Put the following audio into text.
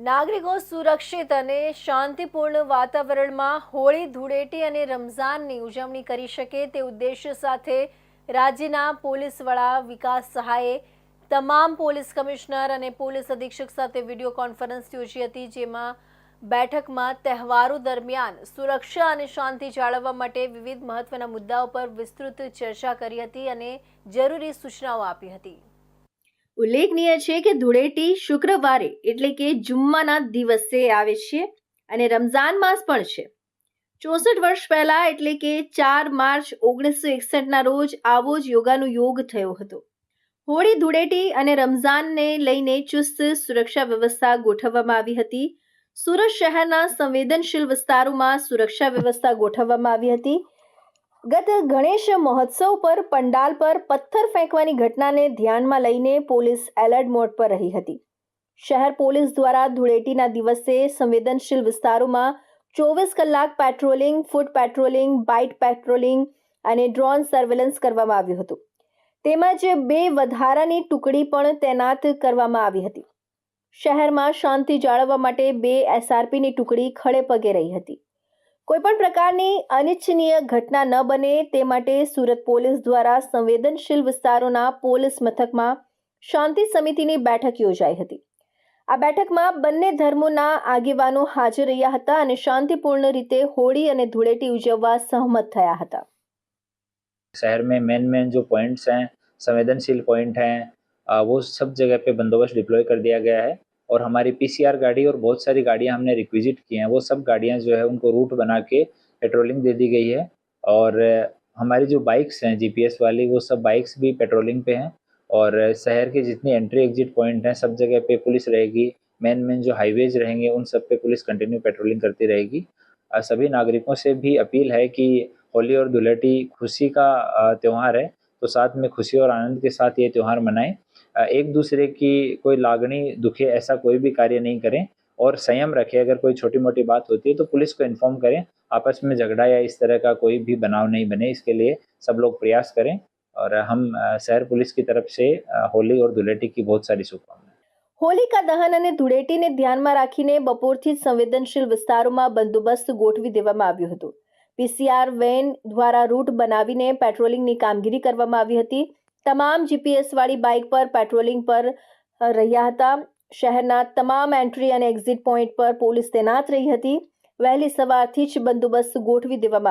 નાગરિકો સુરક્ષિત અને શાંતિપૂર્ણ વાતાવરણમાં હોળી, ધૂળેટી અને રમઝાનની ઉજવણી કરી શકે તે ઉદ્દેશ્ય સાથે રાજ્યના પોલીસ વડા વિકાસ સહાયે તમામ પોલીસ કમિશનર અને પોલીસ અધિક્ષક સાથે વીડિયો કોન્ફરન્સ યોજી હતી, જેમાં બેઠકમાં તહેવારો દરમિયાન સુરક્ષા અને શાંતિ જાળવવા માટે વિવિધ મહત્વના મુદ્દાઓ પર વિસ્તૃત ચર્ચા કરી હતી અને જરૂરી સૂચનાઓ આપી હતી. ઉલ્લેખનીય છે કે ધૂળેટી શુક્રવારે એટલે કે જુમ્માના દિવસે આવે છે અને રમઝાન માસ પણ છે. ચોસઠ વર્ષ પહેલા એટલે કે ચાર માર્ચ ઓગણીસો એકસઠના રોજ આવો જ યોગાનો યોગ થયો હતો. હોળી, ધૂળેટી અને રમઝાનને લઈને ચુસ્ત સુરક્ષા વ્યવસ્થા ગોઠવવામાં આવી હતી. સુરત શહેરના સંવેદનશીલ વિસ્તારોમાં સુરક્ષા વ્યવસ્થા ગોઠવવામાં આવી હતી. ગત ગણેશ મહોત્સવ પર પંડાલ પર પથ્થર ફેંકવાની ઘટનાને ધ્યાનમાં લઈને પોલીસ એલર્ટ મોડ પર રહી હતી. શહેર પોલીસ દ્વારા ધૂળેટીના દિવસે સંવેદનશીલ વિસ્તારોમાં ચોવીસ કલાક patrolling foot patrolling, bike patrolling અને ડ્રોન સર્વેલન્સ કરવામાં આવ્યું હતું. તેમજ બે વધારાની ટુકડી પણ તૈનાત કરવામાં આવી હતી. શહેરમાં શાંતિ જાળવવા માટે બે એસઆરપીની ટુકડી ખડે પગે રહી હતી. કોઈપણ પ્રકારની અનિચ્છનીય ઘટના ન બને તે માટે સુરત પોલીસ દ્વારા સંવેદનશીલ વિસ્તારોના પોલીસ મથકમાં શાંતિ સમિતિની બેઠક યોજાઈ હતી આ બેઠકમાં બંને ધર્મોના આગેવાનો હાજર રહ્યા હતા અને શાંતિપૂર્ણ રીતે હોળી અને ધૂળેટી ઉજવવા સહમત થયા હતા शहर में मेन मेन जो पॉइंट्स हैं संवेदनशील पॉइंट हैं अ, वो सब जगह पे बंदोबस्त डिप्लॉय कर दिया गया है और हमारी पीसीआर गाड़ी और बहुत सारी गाड़ियाँ हमने रिक्विजिट की हैं। वो सब गाड़ियाँ जो है उनको रूट बना के पेट्रोलिंग दे दी गई है। और हमारी जो बाइक्स हैं जीपीएस वाली, वो सब बाइक्स भी पेट्रोलिंग पे हैं। और शहर के जितने एंट्री एग्जिट पॉइंट हैं, सब जगह पे पुलिस रहेगी। मेन मेन जो हाईवेज रहेंगे, उन सब पे पुलिस कंटिन्यू पेट्रोलिंग करती रहेगी। सभी नागरिकों से भी अपील है कि होली और धुलेटी खुशी का त्यौहार है। तो साथ में खुशी और आनंद के साथ ये त्यौहार मनाएँ। एक दूसरे की कोई लागनी दुखे ऐसा कोई भी कार्य नहीं करें और संयम रखें अगर कोई छोटी मोटी बात होती है तो पुलिस को इन्फॉर्म करें आपस में झगड़ा या इस तरह का कोई भी बनाव नहीं बने इसके लिए सब लोग प्रयास करें और हम अ, शहर पुलिस की तरफ से अ, होली और धुलेटी की बहुत सारी शुभकामनाएं હોલિકા દહન અને ધૂળેટીને ધ્યાનમાં રાખીને બપોરથી જ સંવેદનશીલ વિસ્તારોમાં બંદોબસ્ત ગોઠવી દેવામાં આવ્યો હતો પીસીઆર વેન દ્વારા રૂટ બનાવીને પેટ્રોલિંગની કામગીરી કરવામાં આવી હતી તમામ જીપીએસ વાળી બાઇક પર પેટ્રોલિંગ પર રહ્યા હતા. શહેરના તમામ એન્ટ્રી અને એક્ઝિટ પોઈન્ટ પર પોલીસ તૈનાત રહી હતી. વહેલી સવારથી જ બંદોબસ્ત ગોઠવી દેવામાં